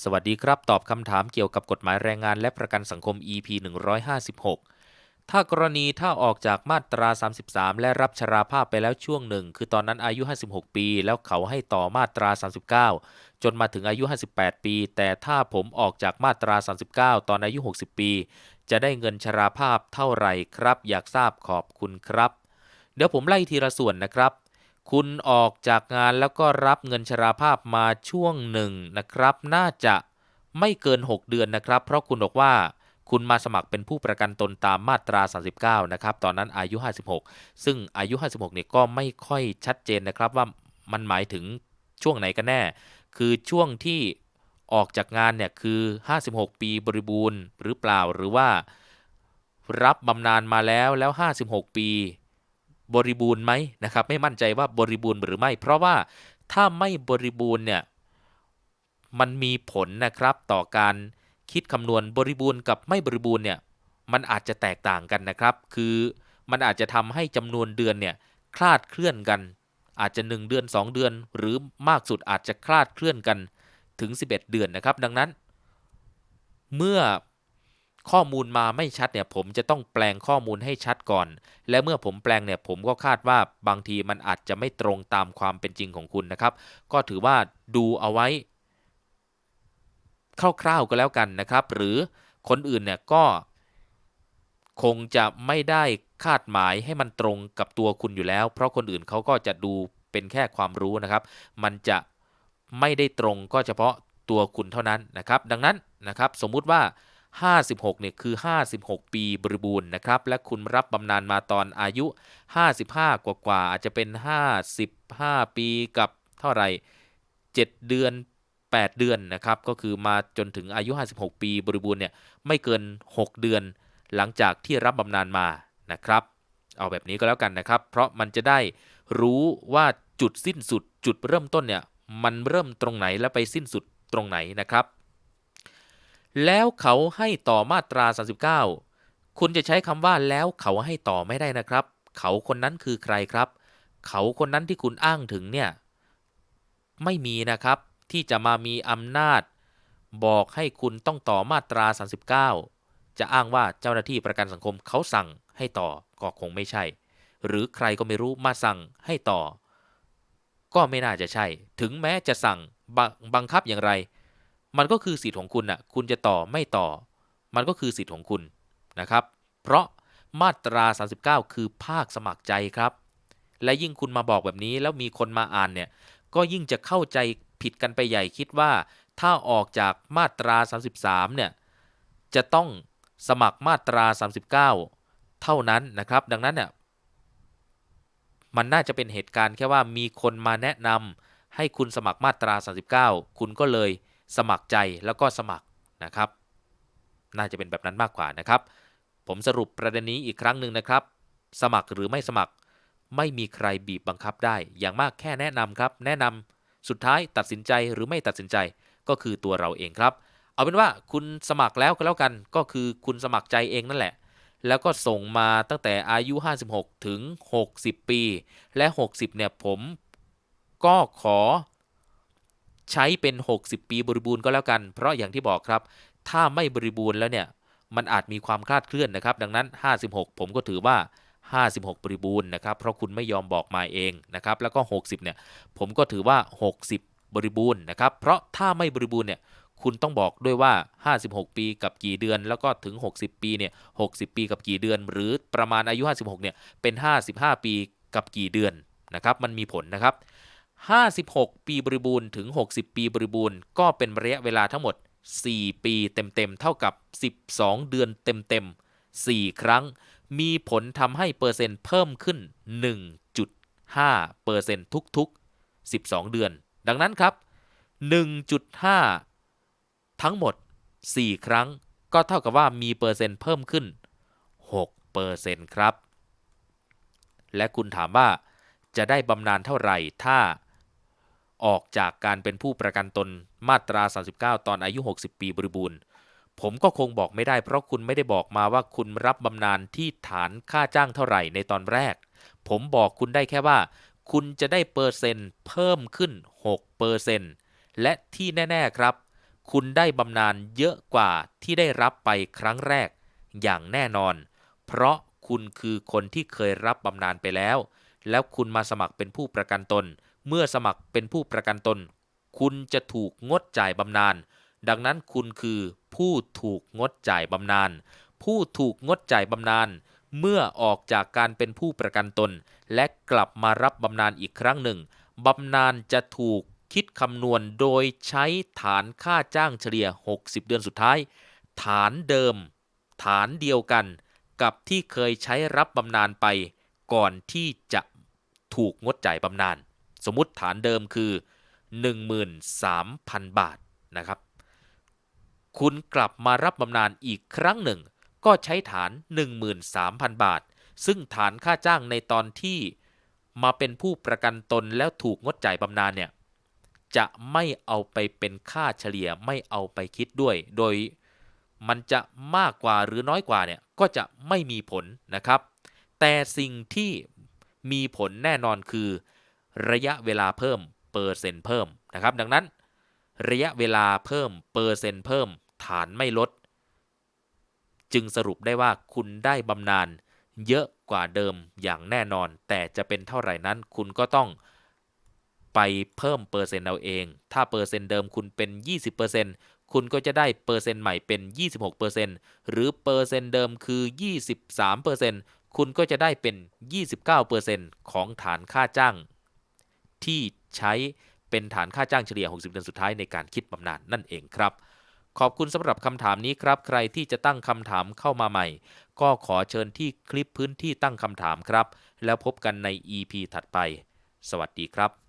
สวัสดีครับ ตอบคำถามเกี่ยวกับกฎหมายแรงงานและประกันสังคม EP 156 ถ้ากรณีถ้าออกจากมาตรา 33 และรับชราภาพไปแล้วช่วงหนึ่ง คือตอนนั้นอายุ 56 ปี แล้วเขาให้ต่อมาตรา 39 จนมาถึงอายุ 58 ปี แต่ถ้าผมออกจากมาตรา 39 ตอนอายุ 60 ปี จะได้เงินชราภาพเท่าไหร่ครับ อยากทราบขอบคุณครับ เดี๋ยวผมไล่ทีละส่วนนะครับ คุณออกจากงานแล้วก็รับเงินชราภาพมาช่วงหนึ่งนะครับ น่าจะไม่เกิน 6 เดือนนะครับ เพราะคุณบอกว่าคุณมาสมัครเป็นผู้ประกันตนตามมาตรา 39 นะครับ ตอนนั้นอายุ 56 ซึ่งอายุ 56 เนี่ยก็ไม่ค่อยชัดเจนนะครับว่ามันหมายถึงช่วงไหนกันแน่ คือช่วงที่ออกจากงานเนี่ยคือ 56 ปีบริบูรณ์หรือเปล่า หรือว่า รับบำนาญมาแล้วแล้ว 56 ปี บริบูรณ์ไหมนะครับไม่มั่นใจว่าบริบูรณ์หรือไม่ เพราะว่าถ้าไม่บริบูรณ์เนี่ยมันมีผลนะครับต่อการคิดคำนวณบริบูรณ์กับไม่บริบูรณ์เนี่ยมันอาจจะแตกต่างกันนะครับ คือมันอาจจะทำให้จำนวนเดือนเนี่ยคลาดเคลื่อนกัน อาจจะ 1 เดือน 2 เดือน หรือมากสุดอาจจะคลาดเคลื่อนกันถึง 11 เดือนนะครับ ดังนั้น เมื่อ ข้อมูลมาไม่ชัดเนี่ยผมจะต้องแปลงข้อมูลให้ชัดก่อน และเมื่อผมแปลงเนี่ยผมก็คาดว่าบางทีมันอาจจะไม่ตรงตามความเป็นจริงของคุณนะครับ ก็ถือว่าดูเอาไว้ คร่าวๆก็แล้วกันนะครับ หรือคนอื่นเนี่ยก็คงจะไม่ได้คาดหมายให้มันตรงกับตัวคุณอยู่แล้ว เพราะคนอื่นเขาก็จะดูเป็นแค่ความรู้นะครับ มันจะไม่ได้ตรงก็เฉพาะตัวคุณเท่านั้นนะครับ ดังนั้นนะครับ สมมุติว่า 56เนี่ยคือ 56 ปีบริบูรณ์นะครับ และคุณรับบำนาญมาตอนอายุ 55 กว่ากว่าอาจจะเป็น 55 ปีกับเท่าไหร่ 7 เดือน 8 เดือนนะครับ ก็คือมาจนถึงอายุ 56 ปีบริบูรณ์เนี่ยไม่เกิน 6 เดือนหลังจากที่รับบำนาญมานะครับ เอาแบบนี้ก็แล้วกันนะครับ เพราะมันจะได้รู้ว่าจุดสิ้นสุดจุดเริ่มต้นเนี่ยมันเริ่มตรงไหนและไปสิ้นสุดตรงไหนนะครับ แล้วเขาให้ต่อมาตรา 39 คุณจะใช้คำว่าแล้วเขาให้ต่อไม่ได้นะครับ เขาคนนั้นคือใครครับ เขาคนนั้นที่คุณอ้างถึงเนี่ย ไม่มีนะครับที่จะมามีอำนาจ บอกให้คุณต้องต่อมาตรา 39 จะอ้างว่าเจ้าหน้าที่ประกันสังคมเขาสั่งให้ต่อก็คงไม่ใช่ หรือใครก็ไม่รู้มาสั่งให้ต่อ ก็ไม่น่าจะใช่ ถึงแม้จะสั่งบงบังคับอย่างไร มันก็คือสิทธิ์ของคุณน่ะคุณจะต่อไม่ต่อ มันก็คือสิทธิ์ของคุณนะครับ เพราะมาตรา 39 คือภาคสมัครใจครับ และยิ่งคุณมาบอกแบบนี้แล้วมีคนมาอ่านเนี่ยก็ยิ่งจะเข้าใจผิดกันไปใหญ่คิดว่า ถ้าออกจากมาตรา 33 เนี่ยจะต้องสมัครมาตรา 39 เท่านั้นนะครับ ดังนั้นเนี่ยมันน่าจะเป็นเหตุการณ์แค่ว่ามีคนมาแนะนำให้คุณสมัครมาตรา 39 คุณก็เลย สมัครใจแล้วก็สมัครนะครับ น่าจะเป็นแบบนั้นมากกว่านะครับ ผมสรุปประเด็นนี้อีกครั้งหนึ่งนะครับ สมัครหรือไม่สมัคร ไม่มีใครบีบบังคับได้ อย่างมากแค่แนะนำครับ แนะนำสุดท้ายตัดสินใจหรือไม่ตัดสินใจก็คือตัวเราเองครับ เอาเป็นว่าคุณสมัครแล้วก็แล้วกันก็คือคุณสมัครใจเองนั่นแหละแล้วก็ส่งมาตั้งแต่อายุ 56 ถึง 60 ปี และ 60 เนี่ย ผมก็ขอ ใช้เป็น 60 ปีบริบูรณ์ก็แล้วกัน เพราะอย่างที่บอกครับ ถ้าไม่บริบูรณ์แล้วเนี่ย มันอาจมีความคลาดเคลื่อนนะครับ ดังนั้น 56 ผมก็ถือว่า 56 บริบูรณ์นะครับ เพราะคุณไม่ยอมบอกมาเองนะครับ แล้วก็ 60 เนี่ย ผมก็ถือว่า 60 บริบูรณ์นะครับ เพราะถ้าไม่บริบูรณ์เนี่ย คุณต้องบอกด้วยว่า 56 ปีกับกี่เดือน แล้วก็ถึง 60 ปี เนี่ย 60 ปีกับกี่เดือน หรือประมาณอายุ 56 เนี่ย เป็น 55 ปีกับกี่เดือนนะครับ มันมีผลนะครับ 56 ปีบริบูรณ์ถึง 60 ปีบริบูรณ์ ก็เป็นระยะเวลาทั้งหมด 4 ปีเต็มๆ เท่ากับ 12 เดือนเต็มๆ 4 ครั้ง มีผลทำให้เปอร์เซ็นต์เพิ่มขึ้น 1.5เปอร์เซ็นต์ทุกๆ 12 เดือน ดังนั้นครับ 1.5 ทั้งหมด 4 ครั้ง ก็เท่ากับว่ามีเปอร์เซ็นต์เพิ่มขึ้น6เปอร์เซ็นต์ครับ และคุณถามว่าจะได้บำนาญเท่าไหร่ถ้า ออกจากการเป็นผู้ประกันตนมาตรา 39 ตอนอายุ 60 ปีบริบูรณ์ ผมก็คงบอกไม่ได้เพราะคุณไม่ได้บอกมาว่าคุณรับบำนาญที่ฐานค่าจ้างเท่าไหร่ในตอนแรก ผมบอกคุณได้แค่ว่า คุณจะได้เปอร์เซ็นต์เพิ่มขึ้น6เปอร์เซ็นต์และที่แน่ ๆครับ คุณได้บำนาญเยอะกว่าที่ได้รับไปครั้งแรก อย่างแน่นอน เพราะคุณคือคนที่เคยรับบำนาญไปแล้ว แล้วคุณมาสมัครเป็นผู้ประกันตน เมื่อสมัครเป็นผู้ประกันตน คุณจะถูกงดจ่ายบำนาญดังนั้นคุณคือผู้ถูกงดจ่ายบำนาญผู้ถูกงดจ่ายบำนาญเมื่อออกจากการเป็นผู้ประกันตน และกลับมารับบำนาญอีกครั้งหนึ่งบำนาญจะถูกคิดคำนวณโดยใช้ฐานค่าจ้างเฉลี่ย 60 เดือนสุดท้าย ฐานเดิม ฐานเดียวกันกับที่เคยใช้รับบำนาญไป ก่อนที่จะถูกงดจ่ายบำนาญ สมมุติฐานเดิมคือ 13,000 บาทนะครับ คุณกลับมารับบำนาญอีกครั้งหนึ่ง ก็ใช้ฐาน 13,000 บาท ซึ่งฐานค่าจ้างในตอนที่มาเป็นผู้ประกันตนแล้วถูกงดจ่ายบำนาญเนี่ยจะไม่เอาไปเป็นค่าเฉลี่ยไม่เอาไปคิดด้วย โดยมันจะมากกว่าหรือน้อยกว่าเนี่ยก็จะไม่มีผลนะครับ แต่สิ่งที่มีผลแน่นอนคือ ระยะเวลาเพิ่มเปอร์เซ็นต์เพิ่มนะครับ ดังนั้น ระยะเวลาเพิ่มเปอร์เซ็นต์เพิ่ม ฐานไม่ลด จึงสรุปได้ว่าคุณได้บำนาญเยอะกว่าเดิมอย่างแน่นอน แต่จะเป็นเท่าไหร่นั้นคุณก็ต้องไปเพิ่มเปอร์เซ็นต์เอาเอง ถ้าเปอร์เซ็นต์เดิมคุณเป็น 20%คุณก็จะได้เปอร์เซ็นต์ใหม่เป็น 26%หรือเปอร์เซ็นต์เดิมคือ 23%คุณก็จะได้เป็น 29%ของฐานค่าจ้าง ที่ใช้เป็นฐานค่าจ้างเฉลี่ย 60 เดือนสุดท้ายในการคิดบำนาญนั่นเองครับ ขอบคุณสำหรับคำถามนี้ครับ ใครที่จะตั้งคำถามเข้ามาใหม่ ก็ขอเชิญที่คลิปพื้นที่ตั้งคำถามครับ แล้วพบกันใน EP ถัดไป สวัสดีครับ